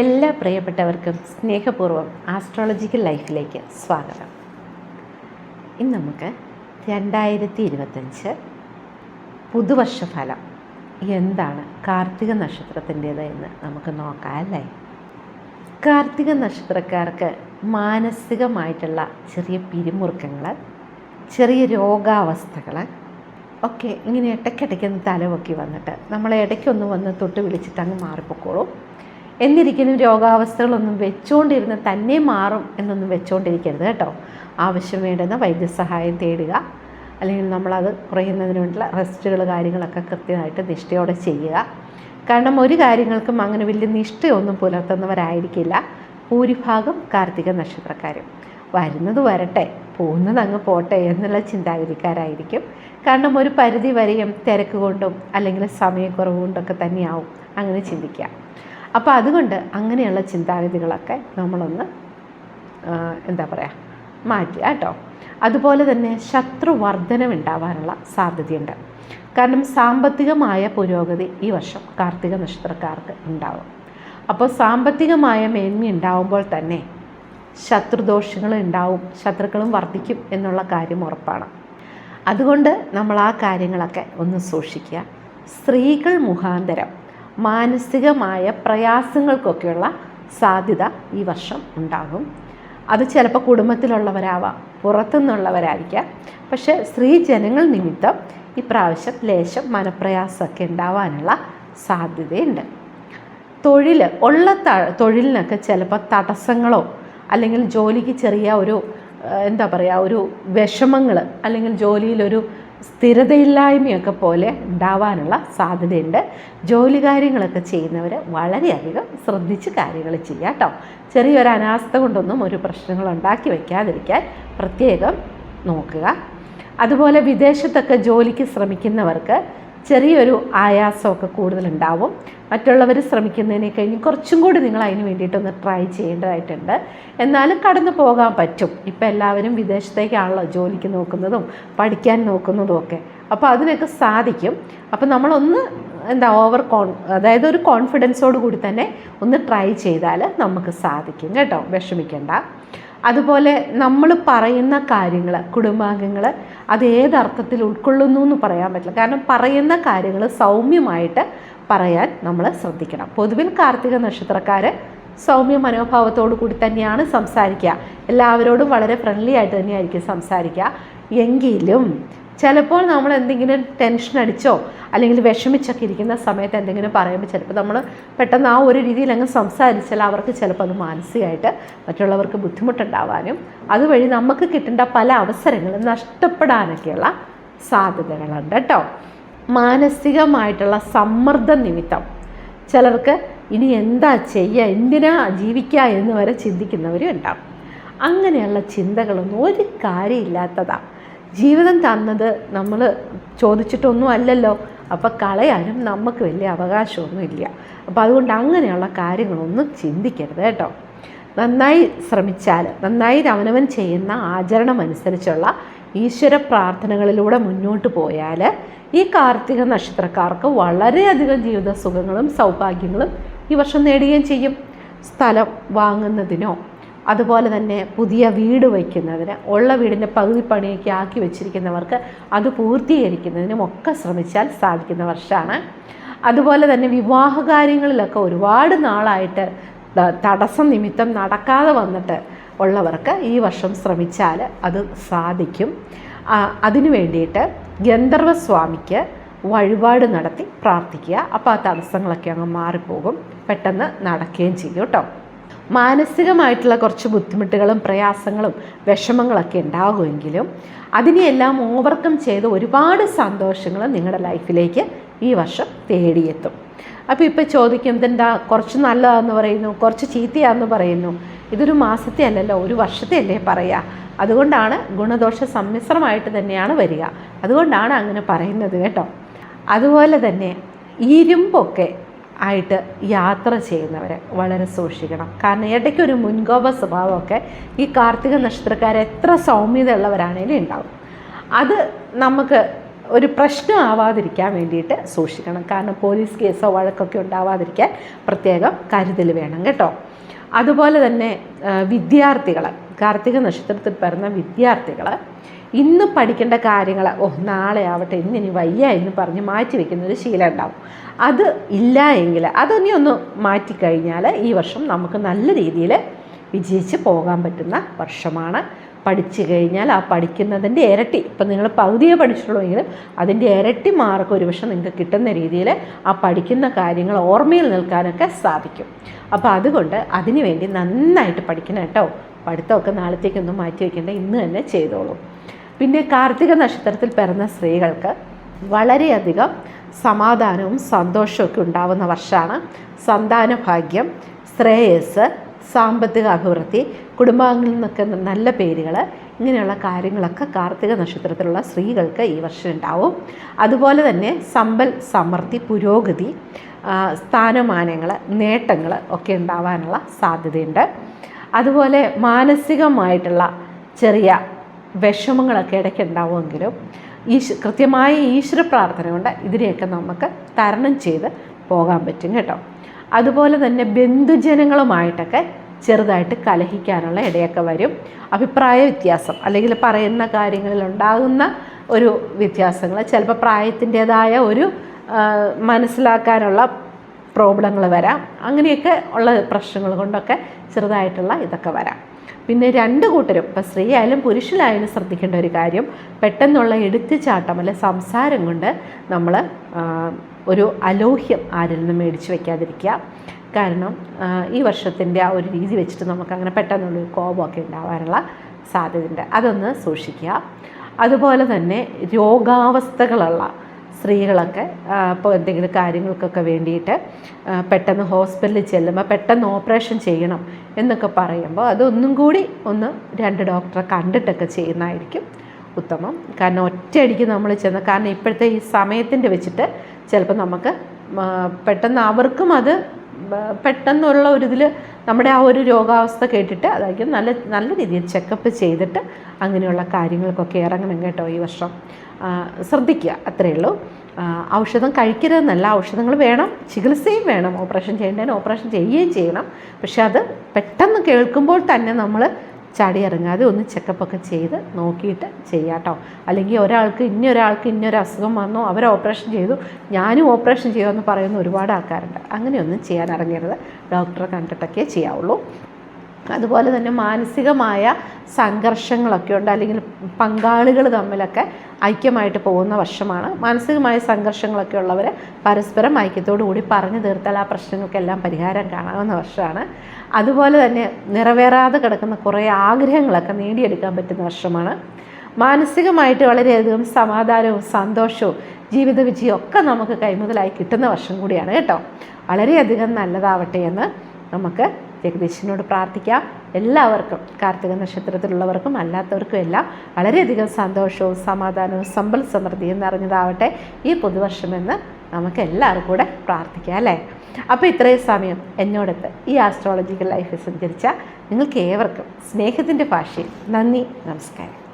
എല്ലാ പ്രിയപ്പെട്ടവർക്കും സ്നേഹപൂർവം ആസ്ട്രോളജിക്കൽ ലൈഫിലേക്ക് സ്വാഗതം. ഇന്ന് നമുക്ക് രണ്ടായിരത്തി ഇരുപത്തഞ്ച് പുതുവർഷ ഫലം എന്താണ് കാർത്തിക നക്ഷത്രത്തിന്റേത് എന്ന് നമുക്ക് നോക്കാമല്ലേ കാർത്തിക നക്ഷത്രക്കാർക്ക് മാനസികമായിട്ടുള്ള ചെറിയ പിരിമുറുക്കങ്ങൾ ചെറിയ രോഗാവസ്ഥകൾ ഒക്കെ ഇങ്ങനെ ഇടയ്ക്കിടയ്ക്കൊന്ന് തലപൊക്കി വന്നിട്ട് നമ്മളെ ഇടയ്ക്കൊന്ന് വന്ന് തൊട്ട് വിളിച്ചിട്ട് അങ്ങ് മാറിപ്പോക്കോളും. എന്നിരിക്കലും രോഗാവസ്ഥകളൊന്നും വെച്ചുകൊണ്ടിരുന്ന് തന്നെ മാറും എന്നൊന്നും വെച്ചുകൊണ്ടിരിക്കരുത് കേട്ടോ. ആവശ്യം വേണ്ടുന്ന വൈദ്യസഹായം തേടുക. അല്ലെങ്കിൽ നമ്മളത് കുറയുന്നതിന് വേണ്ടിയുള്ള റെസ്റ്റുകൾ കാര്യങ്ങളൊക്കെ കൃത്യമായിട്ട് നിഷ്ഠയോടെ ചെയ്യുക. കാരണം ഒരു കാര്യങ്ങൾക്കും അങ്ങനെ വലിയ നിഷ്ഠയൊന്നും പുലർത്തുന്നവരായിരിക്കില്ല. ഭൂരിഭാഗം കാർത്തിക നക്ഷത്രക്കാരും. വരുന്നത് വരട്ടെ പോകുന്നത് അങ്ങ് പോട്ടെ എന്നുള്ള ചിന്താഗതിക്കാരായിരിക്കും. കാരണം ഒരു പരിധി വരെയും തിരക്ക് കൊണ്ടും അല്ലെങ്കിൽ സമയക്കുറവ് കൊണ്ടൊക്കെ തന്നെയാവും അങ്ങനെ ചിന്തിക്കുക. അപ്പോൾ അതുകൊണ്ട് അങ്ങനെയുള്ള ചിന്താഗതികളൊക്കെ നമ്മളൊന്ന് എന്താ പറയുക മാറ്റുക കേട്ടോ. അതുപോലെ തന്നെ ശത്രുവർദ്ധനം ഉണ്ടാവാനുള്ള സാധ്യതയുണ്ട്. കാരണം സാമ്പത്തികമായ പുരോഗതി ഈ വർഷം കാർത്തിക നക്ഷത്രക്കാർക്ക് ഉണ്ടാവും. അപ്പോൾ സാമ്പത്തികമായ മേന്മ ഉണ്ടാവുമ്പോൾ തന്നെ ശത്രുദോഷങ്ങൾ ഉണ്ടാവും ശത്രുക്കളും വർദ്ധിക്കും എന്നുള്ള കാര്യം ഉറപ്പാണ്. അതുകൊണ്ട് നമ്മൾ ആ കാര്യങ്ങളൊക്കെ ഒന്ന് സൂക്ഷിക്കുക. സ്ത്രീകൾ മുഖാന്തരം മാനസികമായ പ്രയാസങ്ങൾക്കൊക്കെയുള്ള സാധ്യത ഈ വർഷം ഉണ്ടാകും. അത് ചിലപ്പോൾ കുടുംബത്തിലുള്ളവരാവാം പുറത്തുനിന്നുള്ളവരായിരിക്കാം. പക്ഷേ സ്ത്രീ ജനങ്ങൾ നിമിത്തം ഇപ്രാവശ്യം ലേശം മനപ്രയാസമൊക്കെ ഉണ്ടാവാനുള്ള സാധ്യതയുണ്ട്. തൊഴിൽ ഉള്ള തൊഴിലിനൊക്കെ ചിലപ്പോൾ തടസ്സങ്ങളോ അല്ലെങ്കിൽ ജോലിക്ക് ചെറിയ ഒരു എന്താ പറയുക ഒരു വിഷമങ്ങൾ അല്ലെങ്കിൽ ജോലിയിലൊരു സ്ഥിരതയില്ലായ്മയൊക്കെ പോലെ ഉണ്ടാവാനുള്ള സാധ്യതയുണ്ട്. ജോലി കാര്യങ്ങളൊക്കെ ചെയ്യുന്നവർ വളരെയധികം ശ്രദ്ധിച്ച് കാര്യങ്ങൾ ചെയ്യുക കേട്ടോ ചെറിയൊരു അനാസ്ഥ കൊണ്ടൊന്നും ഒരു പ്രശ്നങ്ങൾ ഉണ്ടാക്കി വയ്ക്കാതിരിക്കാൻ പ്രത്യേകം നോക്കുക. അതുപോലെ വിദേശത്തൊക്കെ ജോലിക്ക് ശ്രമിക്കുന്നവർക്ക് ചെറിയൊരു ആയാസമൊക്കെ കൂടുതലുണ്ടാവും. മറ്റുള്ളവർ ശ്രമിക്കുന്നതിനെ കഴിഞ്ഞ് കുറച്ചും കൂടി നിങ്ങൾ അതിന് വേണ്ടിയിട്ടൊന്ന് ട്രൈ ചെയ്യേണ്ടതായിട്ടുണ്ട്. എന്നാലും കടന്നു പോകാൻ പറ്റും. ഇപ്പം എല്ലാവരും വിദേശത്തേക്കാണല്ലോ ജോലിക്ക് നോക്കുന്നതും പഠിക്കാൻ നോക്കുന്നതും ഒക്കെ. അപ്പോൾ അതിനൊക്കെ സാധിക്കും. അപ്പോൾ നമ്മളൊന്ന് എന്താ ഓവർ കോൺ അതായത് ഒരു കോൺഫിഡൻസോട് കൂടി തന്നെ ഒന്ന് ട്രൈ ചെയ്താൽ നമുക്ക് സാധിക്കും കേട്ടോ. വിഷമിക്കണ്ട. അതുപോലെ നമ്മൾ പറയുന്ന കാര്യങ്ങൾ കുടുംബാംഗങ്ങൾ അത് ഏതർത്ഥത്തിൽ ഉൾക്കൊള്ളുന്നു എന്ന് പറയാൻ പറ്റില്ല. കാരണം പറയുന്ന കാര്യങ്ങൾ സൗമ്യമായിട്ട് പറയാൻ നമ്മൾ ശ്രദ്ധിക്കണം. പൊതുവിൽ കാർത്തിക നക്ഷത്രക്കാർ സൗമ്യ മനോഭാവത്തോടു കൂടി തന്നെയാണ് സംസാരിക്കുക. എല്ലാവരോടും വളരെ ഫ്രണ്ട്ലി ആയിട്ട് തന്നെയായിരിക്കും സംസാരിക്കുക. എങ്കിലും ചിലപ്പോൾ നമ്മൾ എന്തെങ്കിലും ടെൻഷൻ അടിച്ചോ അല്ലെങ്കിൽ വിഷമിച്ചൊക്കെ ഇരിക്കുന്ന സമയത്ത് എന്തെങ്കിലും പറയുമ്പോൾ ചിലപ്പോൾ നമ്മൾ പെട്ടെന്ന് ആ ഒരു രീതിയിൽ അങ്ങ് സംസാരിച്ചാൽ അവർക്ക് ചിലപ്പോൾ അത് മാനസികമായിട്ട് മറ്റുള്ളവർക്ക് ബുദ്ധിമുട്ടുണ്ടാവാനും അതുവഴി നമുക്ക് കിട്ടേണ്ട പല അവസരങ്ങളും നഷ്ടപ്പെടാനൊക്കെയുള്ള സാധ്യതകളുണ്ട് കേട്ടോ. മാനസികമായിട്ടുള്ള സമ്മർദ്ദം നിമിത്തം. ചിലർക്ക് ഇനി എന്താ ചെയ്യുക എന്തിനാ ജീവിക്കുക എന്ന് വരെ ചിന്തിക്കുന്നവരും ഉണ്ടാവും. അങ്ങനെയുള്ള ചിന്തകളൊന്നും ഒരു കാര്യമില്ലാത്തതാണ് ജീവിതം തന്നത് നമ്മൾ ചോദിച്ചിട്ടൊന്നും അല്ലല്ലോ. അപ്പം കളയാനും നമുക്ക് വലിയ അവകാശമൊന്നുമില്ല. അപ്പം അതുകൊണ്ട് അങ്ങനെയുള്ള കാര്യങ്ങളൊന്നും ചിന്തിക്കരുത് കേട്ടോ. നന്നായി ശ്രമിച്ചാൽ നന്നായി അവനവൻ ചെയ്യുന്ന ആചരണം അനുസരിച്ചുള്ള ഈശ്വര പ്രാർത്ഥനകളിലൂടെ മുന്നോട്ട് പോയാൽ ഈ കാർത്തിക നക്ഷത്രക്കാർക്ക് വളരെയധികം ജീവിത സുഖങ്ങളും സൗഭാഗ്യങ്ങളും ഈ വർഷം നേടുകയും ചെയ്യും. സ്ഥലം വാങ്ങുന്നതിനോ അതുപോലെ തന്നെ പുതിയ വീട് വയ്ക്കുന്നതിന് ഉള്ള വീടിന്റെ പകുതി പണിയൊക്കെ ആക്കി വെച്ചിരിക്കുന്നവർക്ക് അത് പൂർത്തീകരിക്കുന്നതിനും ഒക്കെ ശ്രമിച്ചാൽ സാധിക്കുന്ന വർഷമാണ്. അതുപോലെ തന്നെ വിവാഹ കാര്യങ്ങളിലൊക്കെ ഒരുപാട് നാളായിട്ട് തടസ്സം നിമിത്തം നടക്കാതെ വന്നിട്ട് ഉള്ളവർക്ക് ഈ വർഷം ശ്രമിച്ചാൽ അത് സാധിക്കും. അതിനു വേണ്ടിയിട്ട് ഗന്ധർവസ്വാമിക്ക് വഴിപാട് നടത്തി പ്രാർത്ഥിക്കുക. അപ്പോൾ ആ തടസ്സങ്ങളൊക്കെ അങ്ങ് മാറിപ്പോകും. പെട്ടെന്ന് നടക്കുകയും ചെയ്യും കേട്ടോ. മാനസികമായിട്ടുള്ള കുറച്ച് ബുദ്ധിമുട്ടുകളും പ്രയാസങ്ങളും വിഷമങ്ങളൊക്കെ ഉണ്ടാകുമെങ്കിലും അതിനെയെല്ലാം ഓവർകം ചെയ്ത് ഒരുപാട് സന്തോഷങ്ങൾ നിങ്ങളുടെ ലൈഫിലേക്ക് ഈ വർഷം തേടിയെത്തും. അപ്പോൾ ഇപ്പോൾ ചോദിക്കും ഇതെന്താ കുറച്ച് നല്ലതാന്ന് പറയുന്നു? കുറച്ച് ചീത്തയാന്ന് പറയുന്നു? ഇതൊരു മാസത്തെ അല്ലല്ലോ ഒരു വർഷത്തെ അല്ലേ പറയുക അതുകൊണ്ടാണ് ഗുണദോഷ സമ്മിശ്രമായിട്ട് തന്നെയാണ് വരിക. അതുകൊണ്ടാണ് അങ്ങനെ പറയുന്നത് കേട്ടോ. അതുപോലെ തന്നെ ഇരുമ്പൊക്കെ ആയിട്ട് യാത്ര ചെയ്യുന്നവരെ വളരെ സൂക്ഷിക്കണം. കാരണം ഇടയ്ക്കൊരു മുൻകോപ സ്വഭാവമൊക്കെ ഈ കാർത്തിക നക്ഷത്രക്കാർ എത്ര സൗമ്യത ഉള്ളവരാണേലും ഉണ്ടാവും. അത് നമുക്ക് ഒരു പ്രശ്നം ആവാതിരിക്കാൻ വേണ്ടിയിട്ട് സൂക്ഷിക്കണം. കാരണം പോലീസ് കേസോ വഴക്കൊക്കെ ഉണ്ടാവാതിരിക്കാൻ പ്രത്യേകം കരുതൽ വേണം കേട്ടോ. അതുപോലെ തന്നെ വിദ്യാർത്ഥികൾ കാർത്തിക നക്ഷത്രത്തിൽ പിറന്ന വിദ്യാർത്ഥികൾ ഇന്ന് പഠിക്കേണ്ട കാര്യങ്ങൾ ഓ നാളെ ആവട്ടെ ഇന്നിനി വയ്യ എന്ന് പറഞ്ഞ് മാറ്റി വെക്കുന്ന ഒരു ശീലം ഉണ്ടാവും. അത് ഇല്ല എങ്കിൽ അതൊന്നി ഒന്ന് മാറ്റിക്കഴിഞ്ഞാൽ ഈ വർഷം നമുക്ക് നല്ല രീതിയിൽ വിജയിച്ച് പോകാൻ പറ്റുന്ന വർഷമാണ്. പഠിച്ചു കഴിഞ്ഞാൽ ആ പഠിക്കുന്നതിന്റെ ഇരട്ടി ഇപ്പം നിങ്ങൾ പകുതിയെ പഠിച്ചിട്ടുള്ളൂവെങ്കിലും അതിന്റെ ഇരട്ടി മാർക്ക് ഒരു ഒരുപക്ഷെ നിങ്ങൾക്ക് കിട്ടുന്ന രീതിയിൽ ആ പഠിക്കുന്ന കാര്യങ്ങൾ ഓർമ്മയിൽ നിൽക്കാനൊക്കെ സാധിക്കും. അപ്പോൾ അതുകൊണ്ട് അതിനുവേണ്ടി നന്നായിട്ട് പഠിക്കണം കേട്ടോ. പഠിത്തമൊക്കെ നാളത്തേക്കൊന്നും മാറ്റി വയ്ക്കേണ്ട ഇന്ന് തന്നെ ചെയ്തോളൂ. പിന്നെ കാർത്തിക നക്ഷത്രത്തിൽ പിറന്ന സ്ത്രീകൾക്ക് വളരെയധികം സമാധാനവും സന്തോഷമൊക്കെ ഉണ്ടാവുന്ന വർഷമാണ്. സന്താന ഭാഗ്യം ശ്രേയസ് സാമ്പത്തിക അഭിവൃദ്ധി കുടുംബാംഗങ്ങളിൽ നിന്നൊക്കെ നല്ല പേരുകൾ ഇങ്ങനെയുള്ള കാര്യങ്ങളൊക്കെ കാർത്തിക നക്ഷത്രത്തിലുള്ള സ്ത്രീകൾക്ക് ഈ വർഷം ഉണ്ടാവും. അതുപോലെ തന്നെ സമ്പൽ സമൃദ്ധി പുരോഗതി സ്ഥാനമാനങ്ങൾ നേട്ടങ്ങൾ ഒക്കെ ഉണ്ടാവാനുള്ള സാധ്യതയുണ്ട്. അതുപോലെ മാനസികമായിട്ടുള്ള ചെറിയ വിഷമങ്ങളൊക്കെ ഇടയ്ക്ക് ഉണ്ടാവുമെങ്കിലും ഈശ് കൃത്യമായ ഈശ്വര പ്രാർത്ഥന കൊണ്ട് ഇതിനെയൊക്കെ നമുക്ക് തരണം ചെയ്ത് പോകാൻ പറ്റും കേട്ടോ. അതുപോലെ തന്നെ ബന്ധുജനങ്ങളുമായിട്ടൊക്കെ ചെറുതായിട്ട് കലഹിക്കാനുള്ള ഇടയൊക്കെ വരും. അഭിപ്രായ വ്യത്യാസം അല്ലെങ്കിൽ പറയുന്ന കാര്യങ്ങളിൽ ഉണ്ടാകുന്ന ഒരു വ്യത്യാസങ്ങൾ ചിലപ്പോൾ പ്രായത്തിന്റേതായ ഒരു മനസ്സിലാക്കാനുള്ള പ്രോബ്ലങ്ങൾ വരാം. അങ്ങനെയൊക്കെ ഉള്ള പ്രശ്നങ്ങൾ കൊണ്ടൊക്കെ ചെറുതായിട്ടുള്ള ഇതൊക്കെ വരാം. പിന്നെ രണ്ട് കൂട്ടരും ഇപ്പം സ്ത്രീ ആയാലും പുരുഷനായാലും ശ്രദ്ധിക്കേണ്ട ഒരു കാര്യം പെട്ടെന്നുള്ള എടുത്തുചാട്ടം അല്ലെ സംസാരം കൊണ്ട് നമ്മൾ ഒരു അലോഹ്യം ആരിൽ നിന്ന് മേടിച്ച് വയ്ക്കാതിരിക്കുക കാരണം ഈ വർഷത്തിന്റെ ആ ഒരു രീതി വെച്ചിട്ട് നമുക്ക് അങ്ങനെ പെട്ടെന്നുള്ളൊരു കോപമൊക്കെ ഉണ്ടാവാനുള്ള സാധ്യതയുണ്ട്. അതൊന്ന് സൂക്ഷിക്കുക. അതുപോലെ തന്നെ രോഗാവസ്ഥകളുള്ള സ്ത്രീകളൊക്കെ ഇപ്പോൾ എന്തെങ്കിലും കാര്യങ്ങൾക്കൊക്കെ വേണ്ടിയിട്ട് പെട്ടെന്ന് ഹോസ്പിറ്റലിൽ ചെല്ലുമ്പോൾ പെട്ടെന്ന് ഓപ്പറേഷൻ ചെയ്യണം എന്നൊക്കെ പറയുമ്പോൾ അതൊന്നും കൂടി ഒന്ന് രണ്ട് ഡോക്ടറെ കണ്ടിട്ടൊക്കെ ചെയ്യുന്നതായിരിക്കും ഉത്തമം. കാരണം ഒറ്റയടിക്ക് നമ്മൾ ചെന്ന് കാരണം ഇപ്പോഴത്തെ ഈ സമയത്തിന്റെ വെച്ചിട്ട് ചിലപ്പോൾ നമുക്ക് പെട്ടെന്ന് അവർക്കും അത് പെട്ടെന്നുള്ള ഒരു ഇതിൽ നമ്മുടെ ആ ഒരു രോഗാവസ്ഥ കേട്ടിട്ട് അതായിരിക്കും നല്ല നല്ല രീതിയിൽ ചെക്കപ്പ് ചെയ്തിട്ട് അങ്ങനെയുള്ള കാര്യങ്ങൾക്കൊക്കെ ഇറങ്ങണം കേട്ടോ ഈ വർഷം. ശ്രദ്ധിക്കുക അത്രയേ ഉള്ളൂ. ഔഷധം കഴിക്കരുതെന്നല്ല ഔഷധങ്ങൾ വേണം ചികിത്സയും വേണം. ഓപ്പറേഷൻ ചെയ്യേണ്ടതിന് ഓപ്പറേഷൻ ചെയ്യുകയും ചെയ്യണം. പക്ഷെ അത് പെട്ടെന്ന് കേൾക്കുമ്പോൾ തന്നെ നമ്മൾ ചാടി ഇറങ്ങാതെ ഒന്ന് ചെക്കപ്പൊക്കെ ചെയ്ത് നോക്കിയിട്ട് ചെയ്യാട്ടോ. അല്ലെങ്കിൽ ഒരാൾക്ക് ഇന്നൊരാൾക്ക് ഇന്നൊരു അസുഖം വന്നു അവർ ഓപ്പറേഷൻ ചെയ്തു ഞാനും ഓപ്പറേഷൻ ചെയ്യുമെന്ന് പറയുന്ന ഒരുപാട് ആൾക്കാരുണ്ട്. അങ്ങനെയൊന്നും ചെയ്യാൻ ഇറങ്ങരുത്. ഡോക്ടറെ കണ്ടിട്ടൊക്കെ ചെയ്യാവുള്ളൂ. അതുപോലെ തന്നെ മാനസികമായ സംഘർഷങ്ങളൊക്കെ ഉണ്ട് അല്ലെങ്കിൽ പങ്കാളികൾ തമ്മിലൊക്കെ ഐക്യമായിട്ട് പോകുന്ന വർഷമാണ്. മാനസികമായ സംഘർഷങ്ങളൊക്കെ ഉള്ളവർ പരസ്പരം ഐക്യത്തോടു കൂടി പറഞ്ഞു തീർത്താൽ ആ പ്രശ്നങ്ങൾക്കെല്ലാം പരിഹാരം കാണാവുന്ന വർഷമാണ്. അതുപോലെ തന്നെ നിറവേറാതെ കിടക്കുന്ന കുറേ ആഗ്രഹങ്ങളൊക്കെ നേടിയെടുക്കാൻ പറ്റുന്ന വർഷമാണ്. മാനസികമായിട്ട് വളരെയധികം സമാധാനവും സന്തോഷവും ജീവിത വിജയവും ഒക്കെ നമുക്ക് കൈമുതലായി കിട്ടുന്ന വർഷം കൂടിയാണ് കേട്ടോ. വളരെയധികം നല്ലതാവട്ടെ എന്ന് നമുക്ക് ജഗദീശനോട് പ്രാർത്ഥിക്കാം. എല്ലാവർക്കും കാർത്തിക നക്ഷത്രത്തിലുള്ളവർക്കും അല്ലാത്തവർക്കും എല്ലാം വളരെയധികം സന്തോഷവും സമാധാനവും സമ്പൽ സമൃദ്ധിയും നിറഞ്ഞതാവട്ടെ ഈ പുതുവർഷമെന്ന് നമുക്ക് എല്ലാവർക്കും കൂടെ പ്രാർത്ഥിക്കാം അല്ലേ? അപ്പോൾ ഇത്രയും സമയം എന്നോടത്ത് ഈ ആസ്ട്രോളജിക്കൽ ലൈഫിൽ സഞ്ചരിച്ച നിങ്ങൾക്ക് ഏവർക്കും സ്നേഹത്തിന്റെ ഭാഷയിൽ നന്ദി നമസ്കാരം.